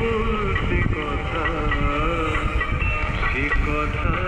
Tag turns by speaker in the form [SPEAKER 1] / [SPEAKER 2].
[SPEAKER 1] বলতে কথা সে কথা